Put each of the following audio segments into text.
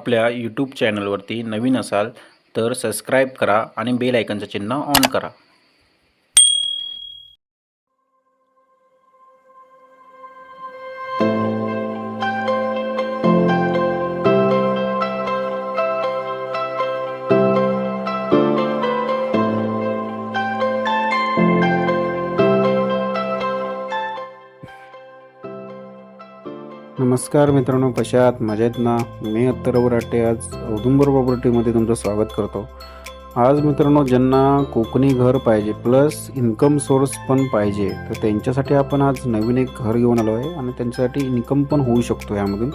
आपल्या यूट्यूब चॅनलवरती नवीन असाल तर सबस्क्राईब करा आणि बेल आयकनचं चिन्ह ऑन करा. नमस्कार मित्रांनो कशा आहात मजेत ना? मी अत्तर बराटे आज औदुंबर प्रॉपर्टीमध्ये तुमचं स्वागत करतो. आज मित्रांनो ज्यांना कोकणी घर पाहिजे प्लस इन्कम सोर्स पण पाहिजे तर त्यांच्यासाठी आपण आज नवीन एक घर घेऊन आलो आहे आणि त्यांच्यासाठी इन्कम पण होऊ शकतो यामधून.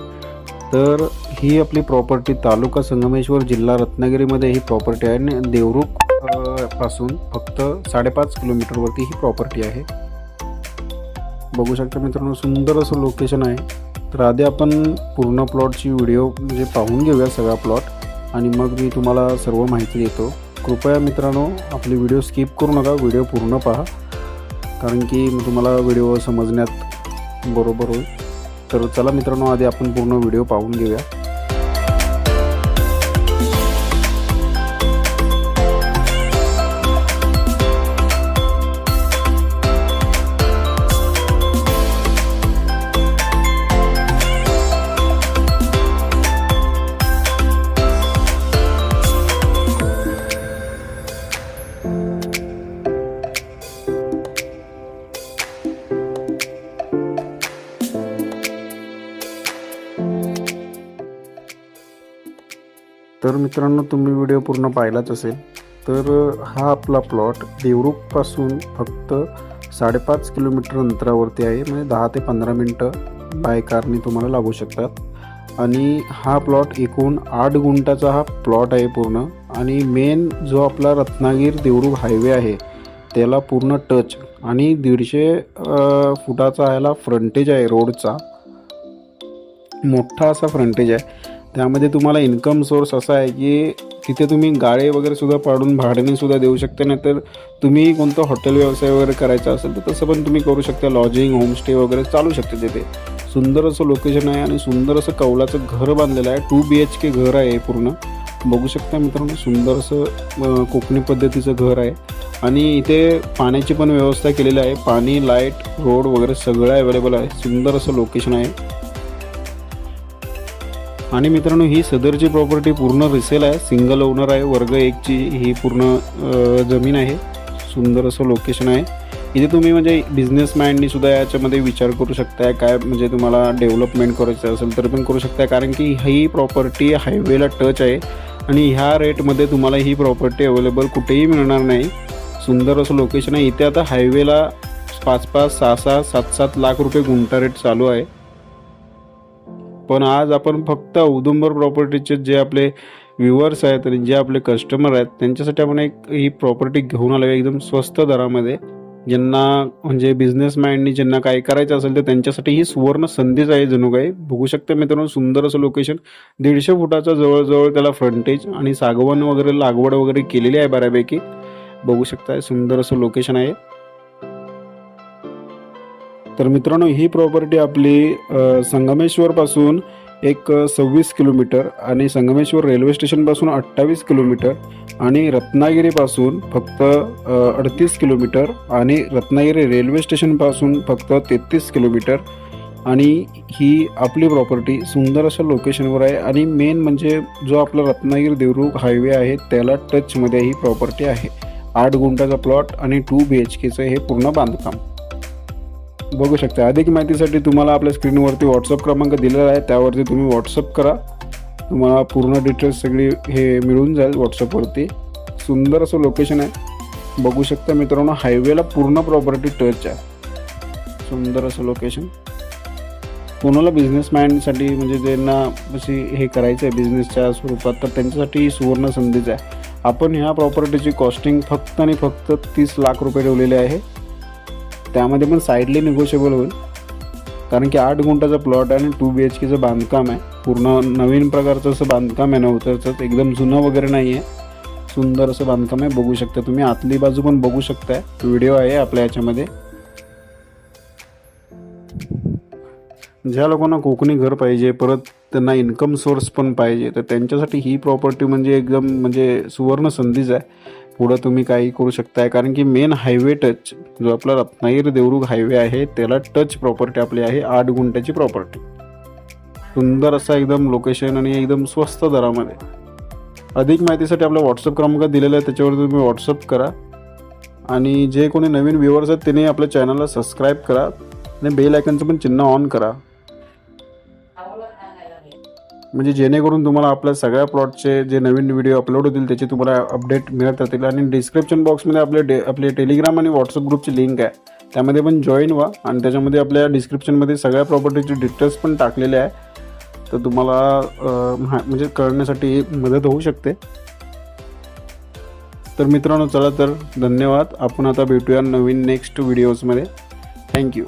तर ही आपली प्रॉपर्टी तालुका संगमेश्वर जिल्हा रत्नागिरीमध्ये ही प्रॉपर्टी आहे आणि देवरुखपासून फक्त साडेपाच किलोमीटरवरती ही प्रॉपर्टी आहे. बघू शकता मित्रांनो सुंदर असं लोकेशन आहे. तर आधी आपण पूर्ण प्लॉटची व्हिडिओ म्हणजे पाहून घेऊया सगळा प्लॉट. आणि मग मी तुम्हाला सर्व माहिती देतो. कृपया मित्रांनो आपली व्हिडिओ स्किप करू नका व्हिडिओ पूर्ण पहा. कारण की तुम्हाला व्हिडिओ समजण्यात बरोबर होईल. तर चला मित्रांनो आधी आपण पूर्ण व्हिडिओ पाहून घेऊया. तर मित्रांनो तुम्ही व्हिडिओ पूर्ण पाहिलाच असेल तर हा आपला प्लॉट देवरूखपासून फक्त साडेपाच किलोमीटर अंतरावरती आहे म्हणजे दहा ते पंधरा मिनटं बाय कारने तुम्हाला लागू शकतात. आणि हा प्लॉट एकूण आठ गुंठाचा हा प्लॉट आहे पूर्ण. आणि मेन जो आपला रत्नागिरी देवरूख हायवे आहे त्याला पूर्ण टच आणि दीडशे फुटाचा ह्याला फ्रंटेज आहे रोडचा. मोठा असा फ्रंटेज आहे. त्यामध्ये तुम्हाला इन्कम सोर्स असा आहे की तिथे तुम्ही गाळे वगैरे सुद्धा पाडून भाड्याने सुद्धा देऊ शकता नाहीतर तुम्ही कोणतं हॉटेल व्यवसाय वगैरे करायचा असेल तर तसं पण तुम्ही करू शकता. लॉजिंग होमस्टे वगैरे चालू शकते तिथे. सुंदर असं लोकेशन आहे आणि सुंदर असं कौलाचं घर बांधलेलं आहे. टू बी एच के घर आहे पूर्ण. बघू शकता मित्रांनो सुंदर असं कोकणी पद्धतीचं घर आहे. आणि इथे पाण्याची पण व्यवस्था केलेली आहे. पाणी लाइट रोड वगैरे सगळं अवेलेबल आहे. सुंदर असं लोकेशन आहे. आणि मित्रांनो ही सदरची प्रॉपर्टी पूर्ण रिसेल आहे. सिंगल ओनर आहे. वर्ग एकची ही पूर्ण जमीन आहे. सुंदर असं लोकेशन आहे. इथे तुम्ही म्हणजे बिझनेस मॅननी सुद्धा याच्यामध्ये विचार करू शकताय. काय म्हणजे तुम्हाला डेव्हलपमेंट करायचं असेल तर पण करू शकताय. कारण की ही प्रॉपर्टी हायवेला टच आहे. आणि ह्या रेटमध्ये तुम्हाला ही प्रॉपर्टी अवेलेबल कुठेही मिळणार नाही. सुंदर असं लोकेशन आहे. इथे आता हायवेला पाच पाच सहा सहा सात सात लाख रुपये गुंठा रेट चालू आहे. पण आज आपण फक्त औदुंबर प्रॉपर्टीचे जे आपले व्ह्युअर्स आहेत आणि जे आपले कस्टमर आहेत त्यांच्यासाठी आपण एक ही प्रॉपर्टी घेऊन आलो आहे एकदम स्वस्त दरामध्ये. ज्यांना म्हणजे बिझनेस माइंडनी ज्यांना काय करायचं असेल तर त्यांच्यासाठी ही सुवर्ण संधीच आहे जणू काही बघू शकता मित्रांनो सुंदर असं लोकेशन दीडशे फुटाचा जवळजवळ त्याला फ्रंटेज आणि सागवान वगैरे लागवड वगैरे केलेली आहे बऱ्यापैकी. बघू शकता सुंदर असं लोकेशन आहे. तर मित्रांनो ही प्रॉपर्टी आपली संगमेश्वरपासून एक सव्वीस किलोमीटर आणि संगमेश्वर रेल्वे स्टेशनपासून अठ्ठावीस किलोमीटर आणि रत्नागिरीपासून फक्त अडतीस किलोमीटर आणि रत्नागिरी रेल्वे स्टेशनपासून फक्त तेहतीस किलोमीटर. आणि ही आपली प्रॉपर्टी सुंदर अशा लोकेशनवर आहे आणि मेन म्हणजे जो आपला रत्नागिरी देवरुख हायवे आहे त्याला टचमध्ये ही प्रॉपर्टी आहे. आठ गुंठाचा प्लॉट आणि टू बी एच केचं हे पूर्ण बांधकाम. बघू शकता. अधिक माहितीसाठी तुम्हाला आपल्या स्क्रीनवरती व्हॉट्सअप क्रमांक दिलेला आहे. त्यावरती तुम्ही व्हॉट्सअप करा. तुम्हाला पूर्ण डिटेल्स सगळी हे मिळून जाईल व्हॉट्सअपवरती सुंदर असं लोकेशन आहे. बघू शकता मित्रांनो हायवेला पूर्ण प्रॉपर्टी टच आहे. सुंदर असं लोकेशन कोणाला बिझनेस मॅनसाठी म्हणजे ज्यांना अशी हे करायचं आहे बिझनेसच्या स्वरूपात तर त्यांच्यासाठी सुवर्ण संधीच आहे. आपण ह्या प्रॉपर्टीची कॉस्टिंग फक्त आणि फक्त तीस लाख रुपये ठेवलेले आहे. त्यामध्ये पण साईडली निगोशिएबल होईल. कारण की आठ गुंठाचा प्लॉट आहे आणि टू बी एच केचं बांधकाम आहे. पूर्ण नवीन प्रकारचं असं बांधकाम आहे नव्हतं एकदम जुनं वगैरे नाही आहे सुंदर असं बांधकाम आहे. बघू शकता तुम्ही. आतली बाजू पण बघू शकताय. व्हिडिओ आहे आपल्या याच्यामध्ये. ज्या लोकांना कोकणी घर पाहिजे परत त्यांना इन्कम सोर्स पण पाहिजे. तर त्यांच्यासाठी ही प्रॉपर्टी म्हणजे एकदम म्हणजे सुवर्ण संधीच आहे. पुढं तुम्ही काही करू शकताय. कारण की मेन हायवे टच जो आपला रत्नागिरी देवरुख हायवे आहे त्याला टच प्रॉपर्टी आपली आहे आठ गुंठ्याची प्रॉपर्टी सुंदर असा एकदम लोकेशन आणि एकदम स्वस्त दरामध्ये. अधिक माहितीसाठी आपला व्हॉट्सअप क्रमांक दिलेला आहे त्याच्यावर तुम्ही व्हॉट्सअप करा. आणि जे कोणी नवीन व्ह्युअर्स आहेत त्यांनी आपल्या चॅनलला सबस्क्राईब करा. आणि बेल आयकनचं पण चिन्ह ऑन करा. म्हणजे जेणेकरून तुम्हाला आपल्या सगळ्या प्लॉटचे जे नवीन व्हिडिओ अपलोड होतील त्याचे तुम्हाला अपडेट मिळत राहतील. आणि डिस्क्रिप्शन बॉक्समध्ये आपले डे आपले टेलिग्राम आणि व्हॉट्सअप ग्रुपची लिंक आहे. त्यामध्ये पण जॉईन व्हा आणि त्याच्यामध्ये आपल्या डिस्क्रिप्शनमध्ये सगळ्या प्रॉपर्टीचे डिटेल्स पण टाकलेले आहे. तर तुम्हाला हा म्हणजे कळण्यासाठी मदत होऊ शकते. तर मित्रांनो चला तर धन्यवाद. आपण आता भेटूया नवीन नेक्स्ट व्हिडिओजमध्ये थँक्यू